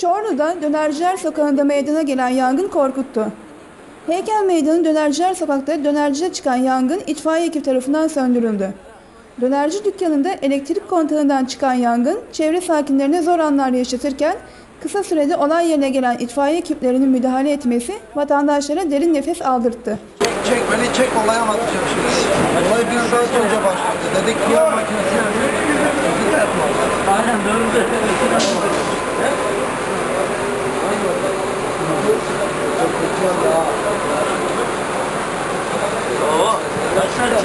Çorlu'da Dönerciler Sokağı'nda meydana gelen yangın korkuttu. Heykel Meydanı Dönerciler Sokak'ta dönercide çıkan yangın itfaiye ekip tarafından söndürüldü. Dönerci dükkanında elektrik kontağından çıkan yangın çevre sakinlerine zor anlar yaşatırken kısa sürede olay yerine gelen itfaiye ekiplerinin müdahale etmesi vatandaşlara derin nefes aldırttı. Çek beni çek olaya anlatacağım şimdi. Olay bir saat önce başladı. Dedik ki ya makinesi Aynen doğru.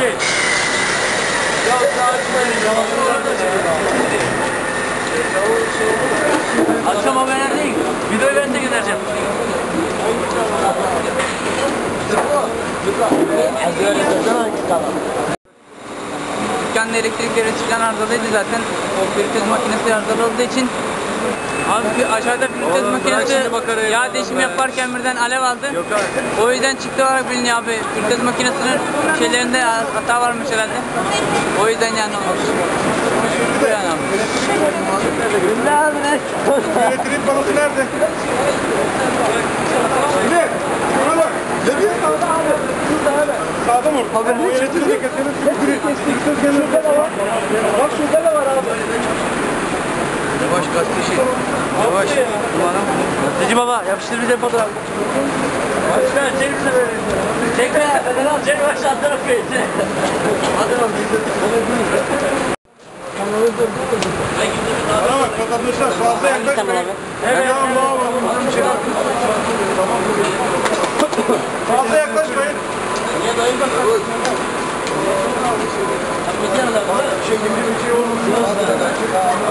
Çek. Ya Akşam haberlerdeyim. Video ben de göndereceğim. Dükkanda elektrikleri çıkan arızalıydı zaten. O fritöz makinesi arızalı olduğu için Abi bir aşağıda fritöz makinesi yağ değişimi yaparken birden alev aldı. O yüzden çıktı olarak biliniyor abi. Fritöz makinesinin şeylerinde hata varmış herhalde. O yüzden yani olmuş. Bu yani abi. Elektrik balısı nerede? Ne? Buna bak. Ne bir Sağda mı? Haberin o elektrik ceketinin Şurada da var. Bak şurada da var abi. Yavaş gazeteci. Yavaş. Gazeteci baba yapıştır bize fotoğraf. Başkan çek bize böyle. Çek be. Çek başla alt tarafı. Hadi bakalım. Bana bak vatandaşlar fazla yaklaşmayın. Evet. Tamam tamam. Fazla yaklaşmayın. Şimdi bir şey olmasın.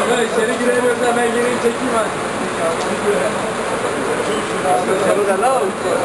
Abi içeri giremiyorsa ben gireyim çekeyim hadi.